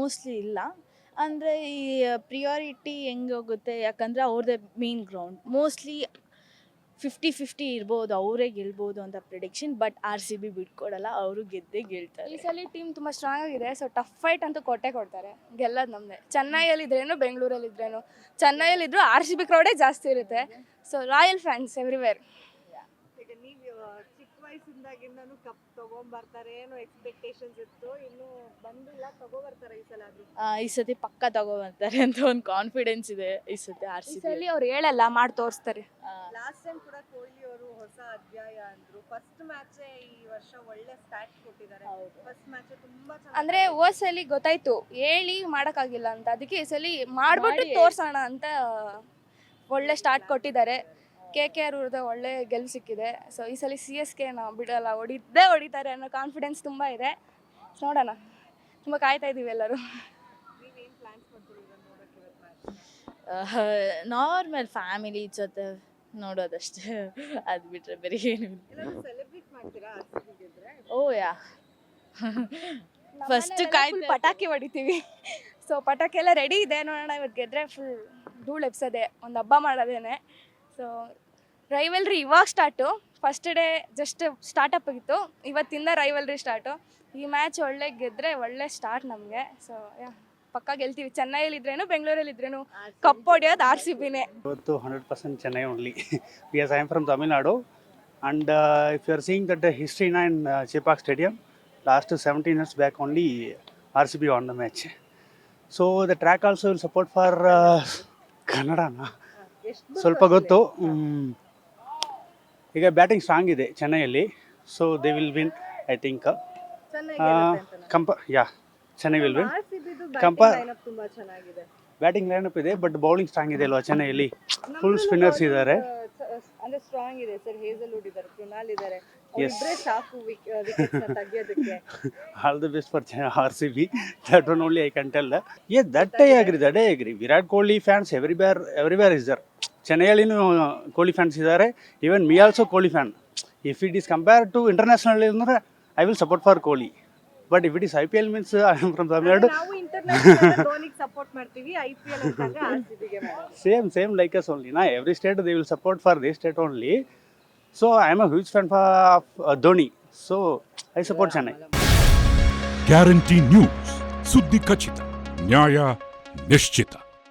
Mostly ಇಲ್ಲ. ಅಂದರೆ ಈ ಪ್ರಿಯಾರಿಟಿ ಹೆಂಗೆ ಹೋಗುತ್ತೆ? ಯಾಕಂದರೆ ಅವ್ರದ್ದೇ main ground mostly fifty fifty ಇರ್ಬೋದು ಅವರೇ ಗೆಲ್ಬೋದು ಅಂತ prediction but R C B ಬಿಟ್ಕೊಡಲ್ಲ ಅವರು ಗೆದ್ದೇ ಗೆಲ್ತಾರೆ. ಈ ಸಲ ಟೀಮ್ ತುಂಬ ಸ್ಟ್ರಾಂಗ್ ಆಗಿದೆ ಸೊ ಟಫ್ ಫೈಟ್ ಅಂತೂ ಕೊಟ್ಟೆ ಕೊಡ್ತಾರೆ. ಗೆಲ್ಲೋದು ನಮ್ಮದೇ ಚೆನ್ನೈಯಲ್ಲಿ ಇದ್ರೇನು ಬೆಂಗಳೂರಲ್ಲಿ ಇದ್ರೇನು ಚೆನ್ನೈಯಲ್ಲಿ ಇದ್ರೂ ಆರ್ ಸಿ ಬಿ ಕ್ರೌಡೇ ಜಾಸ್ತಿ ಇರುತ್ತೆ. ಸೊ ರಾಯಲ್ ಫ್ಯಾನ್ಸ್ ಎವ್ರಿವೇರ್ ಈಗ ನೀವು ಚಿಕ್ಕ ವಯಸ್ಸಿಂದಾಗಿಂದನೂ ಕಪ್ ತಗೊಂಬರ್ತಾರೆ ಏನೋ ಎಕ್ಸ್ಪೆಕ್ಟೇಷನ್ಸ್ ಇತ್ತು ಇನ್ನು ಬಂದಿಲ್ಲ ತಗೋಬರ್ತಾರೆ ಈ ಸಲ ಆದ್ರೂ. ಆ, ಈ ಸತಿ ಪಕ್ಕ ತಗೊಬರ್ತಾರೆ ಅಂತ ಒಂದು ಕಾನ್ಫಿಡೆನ್ಸ್ ಇದೆ ಈ ಸತಿ ಆರ್ ಈ ಸಿ ಸಲ ಅವ್ರು ಹೇಳಲ್ಲ ಮಾಡಿ ತೋರಿಸ್ತಾರೆ. ಲಾಸ್ಟ್ ಟೈಮ್ ಕೂಡ ಕೊಹ್ಲಿ ಅವರು ಹೊಸ ಅಧ್ಯಾಯ ಅಂದ್ರು. ಫಸ್ಟ್ ಮ್ಯಾಚ್ ಈ ವರ್ಷ ಒಳ್ಳೆ ಸ್ಟಾರ್ಟ್ ಕೊಟ್ಟಿದ್ದಾರೆ. ಫಸ್ಟ್ ಮ್ಯಾಚ್ ತುಂಬಾ ಚೆನ್ನಾಗಿ ಅಂದ್ರೆ ಓ ಸಲಿ ಗೊತ್ತಾಯ್ತು ಹೇಳಿ ಮಾಡೋಕ್ಕಾಗಿಲ್ಲ ಅಂತ. ಅದಕ್ಕೆ ಈ ಸಲ ಮಾಡ್ಬಿಟ್ಟು ಮಾಡಿ ತೋರ್ಸೋಣ ಅಂತ ಒಳ್ಳೆ ಸ್ಟಾರ್ಟ್ ಕೊಟ್ಟಿದ್ದಾರೆ. ಕೆ ಕೆ ಆರ್ ಅವ್ರದ್ದು ಒಳ್ಳೆ ಗೆಲ್ಲು ಸಿಕ್ಕಿದೆ. ಸೊ ಈ ಸಲ ಸಿ ಎಸ್ ಕೆ ನಾವು ಬಿಡಲ್ಲ ಹೊಡಿದ್ದೇ ಹೊಡಿತಾರೆ ಅನ್ನೋ ಕಾನ್ಫಿಡೆನ್ಸ್ ತುಂಬ ಇದೆ. ನೋಡೋಣ. ತುಂಬ ಕಾಯ್ತಾ ಇದ್ದೀವಿ ಎಲ್ಲರೂ. ನಾರ್ಮಲ್ ಫ್ಯಾಮಿಲಿ ಜೊತೆ ನೋಡೋದಷ್ಟೇ. ಅದು ಬಿಟ್ಟರೆ ಬೇರೆ ಏನು ಓ ಯಾ. ಫಸ್ಟ್ ಕಾಯಿ ಪಟಾಕಿ ಹೊಡಿತೀವಿ. ಸೊ ಪಟಾಕಿ ಎಲ್ಲ ರೆಡಿ ಇದೆ ನೋಡೋಣ ಇವತ್ತು ಗೆದ್ರೆ ಫುಲ್ ಧೂಳು ಎಪ್ಸೋದೆ ಒಂದು ಹಬ್ಬ ಮಾಡೋದೇನೆ. ಸೊ ರೈವಲ್ರಿ ಇವಾಗ start first day just startup ಆಗಿತ್ತು. ಇವತ್ತಿಂದ ರೈವಲ್ರಿ ಸ್ಟಾರ್ಟು ಈ ಮ್ಯಾಚ್ ಒಳ್ಳೆ ಗೆದ್ರೆ ಒಳ್ಳೆ ಸ್ಟಾರ್ಟ್ ನಮಗೆ. ಸೊ ಪಕ್ಕ ಗೆಲ್ತೀವಿ. ಚೆನ್ನೈಯಲ್ಲಿ ಇದ್ರೇನು, ಬೆಂಗಳೂರಲ್ಲಿ ಇದ್ರೇನು ಕಪ್ ಹೊಡೆಯೋದು ಆರ್ ಸಿ ಬಿನೇ ಇವತ್ತು hundred percent Chennai only because I am from Tamil Nadu and if you are seeing that ಹಿಸ್ಟ್ರಿನ in Chepauk stadium last seventeen years back only R C B on the match so the track also will support for ಕನ್ನಡನಾ ಸ್ವಲ್ಪ ಗೊತ್ತು. ಈಗ batting strong ಇದೆ ಚೆನ್ನೈಯಲ್ಲಿ. So they will win I think compare yeah Chennai will win compare batting lineup up ಚೆನ್ನಾಗಿದೆ. Batting lineup ಇದೆ but bowling strong ಇದೆ ಅಲ್ವಾ ಚೆನ್ನೈಯಲ್ಲಿ? Full spinners ಇದ್ದಾರೆ. ಅಂದ್ರೆ ಸ್ಟ್ರಾಂಗ್ ಇದೆ ಸರ್. ಹೇಸಲ್ವುಡ್ ಇದ್ದಾರೆ ಕೃಣಾಲ್ ಇದ್ದಾರೆ. Yes. ಸಾಕು ವಿಕೆಟ್ಸ್ ತೆಗಿಯೋದಕ್ಕೆ. All the best for R C be that one only I can tell ಏ that I agri that I agri Virat Kohli fans everywhere everywhere is there ಚೆನ್ನೈಯಲ್ಲಿನೂ Kohli fans ಇದ್ದಾರೆ. Even me also Kohli fan if it is compare to international ಅಂದ್ರೆ I will support for Kohli but if it is I P L means I am from Tamil Nadu support ಮಾಡ್ತೀವಿ I P L same same like us only ನಾ every state they will support for they state only so I am a huge fan for Dhoni so I support Chennai guarantee news ಸುದ್ದಿ ಖಚಿತ ನ್ಯಾಯ ನಿಶ್ಚಿತ